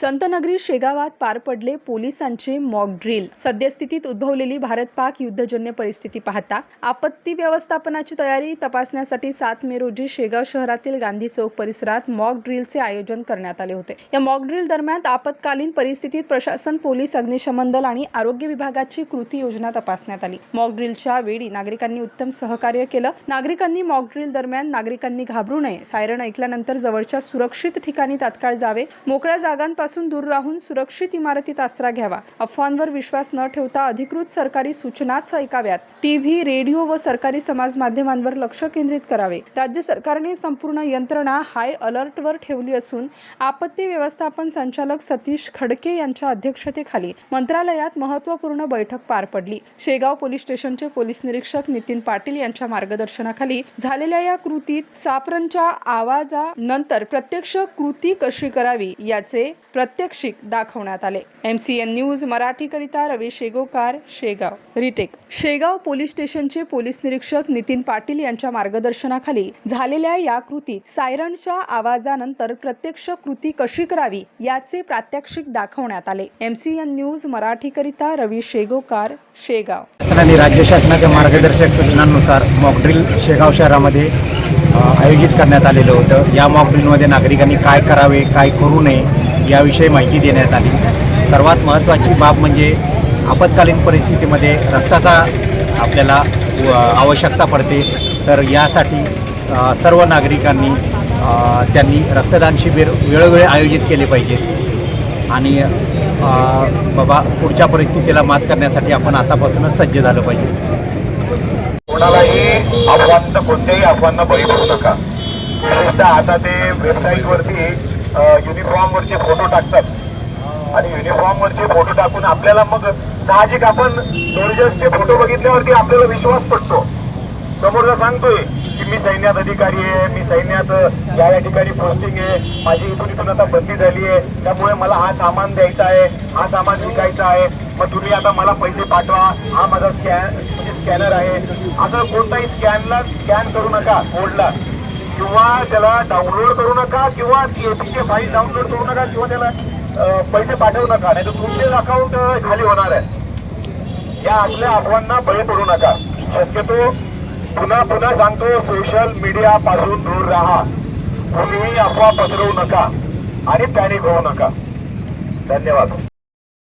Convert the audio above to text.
संतनगरी शेगावात पार पडले पोलिसांचे मॉक ड्रिल सद्यस्थितीत उद्भवलेली भारत पाक युद्धजन्य परिस्थिती पाहता आपत्ती व्यवस्थापनाची तयारी तपासण्यासाठी सात मे रोजी शेगाव शहरातील गांधी चौक परिसरात मॉक ड्रिलचे आयोजन करण्यात आले होते. या मॉक ड्रिल दरम्यान आपत्कालीन परिस्थितीत प्रशासन पोलीस अग्निशमन दल आणि आरोग्य विभागाची कृती योजना तपासण्यात आली. मॉक ड्रिलच्या वेळी नागरिकांनी उत्तम सहकार्य केलं. नागरिकांनी मॉक ड्रिल दरम्यान नागरिकांनी घाबरू नये. सायरन ऐकल्यानंतर जवळच्या सुरक्षित ठिकाणी तात्काळ जावे. मोकळ्या जागांपासून पासून दूर राहून सुरक्षित इमारतीत आसरा घ्यावा. अफवांवर विश्वास न ठेवता अधिकृत सरकारी सूचनाच ऐकाव्यात. टीव्ही रेडिओ व सरकारी समाज माध्यमांवर लक्ष केंद्रित करावे. राज्य सरकारने संपूर्ण यंत्रणा हाय अलर्टवर ठेवली असून आपत्ती व्यवस्थापन संचालक सतीश खडके यांच्या अध्यक्षतेखाली मंत्रालयात महत्त्वपूर्ण बैठक पार पडली. शेगाव पोलीस स्टेशनचे पोलीस निरीक्षक नितीन पाटील यांच्या मार्गदर्शनाखाली झालेल्या या कृतीत सापरनच्या आवाजानंतर प्रत्यक्ष कृती कशी करावी याचे प्रत्यक्षिक दाखवण्यात आले. एम सी एन न्यूज मराठीकरिता रवी शेगोकार शेगाव रिटेक. शेगाव पोलीस स्टेशनचे पोलीस निरीक्षक नितीन पाटील यांच्या मार्गदर्शनाखाली झालेल्या या कृतीत सायरनच्या आवाजानंतर प्रत्यक्ष कृती कशी करावी याचे प्रात्यक्षिक दाखवण्यात आले. एम सी एन न्यूज मराठीकरिता रवी शेगोकार शेगाव. शासनाने राज्य शासनाच्या मार्गदर्शक सूचनांनुसार मॉकड्रिल शेगाव शहरामध्ये आयोजित करण्यात आलेलं होतं. या मॉकड्रिलमध्ये नागरिकांनी काय करावे काय करू नये याविषयी माहिती देण्यात आली. सर्वात महत्त्वाची बाब म्हणजे आपत्कालीन परिस्थितीमध्ये रक्ताचा आपल्याला आवश्यकता पडते. तर यासाठी सर्व नागरिकांनी त्यांनी रक्तदान शिबिर वेळोवेळी आयोजित केले पाहिजेत. आणि बाबा पुढच्या परिस्थितीला मात करण्यासाठी आपण आतापासूनच सज्ज झालं पाहिजे. कोणालाही अफवांना कोणत्याही अफवांना बळी पडू नका. विशेषतः आता ते वेबसाईटवरती युनिफॉर्मवरचे युनिफॉर्म वरचे फोटो टाकतात. आणि युनिफॉर्म वरचे फोटो टाकून आपल्याला मग साहजिक आपण सोल्जर्सचे फोटो बघितल्यावरती आपल्याला विश्वास पडतो समोरचा सांगतोय की मी सैन्यात अधिकारी आहे मी सैन्यात या या ठिकाणी पोस्टिंग आहे माझी इथून इथून आता बदली झाली आहे त्यामुळे मला हा सामान द्यायचा आहे हा सामान विकायचा आहे मग तुम्ही आता मला पैसे पाठवा हा माझा स्कॅन म्हणजे स्कॅनर आहे. असं कोणताही स्कॅनला स्कॅन करू नका कोडला किंवा त्याला डाउनलोड करू नका किंवा ती एपीके फाईल डाउनलोड करू नका किंवा त्याला पैसे पाठवू नका. नाही तर तुमचे अकाउंट खाली होणार आहे. या असल्या अफवांना बळी पडू नका. शक्यतो पुन्हा पुन्हा सांगतो सोशल मीडिया पासून दूर राहा. कुणीही अफवा पसरवू नका आणि पॅनिक होऊ नका. धन्यवाद.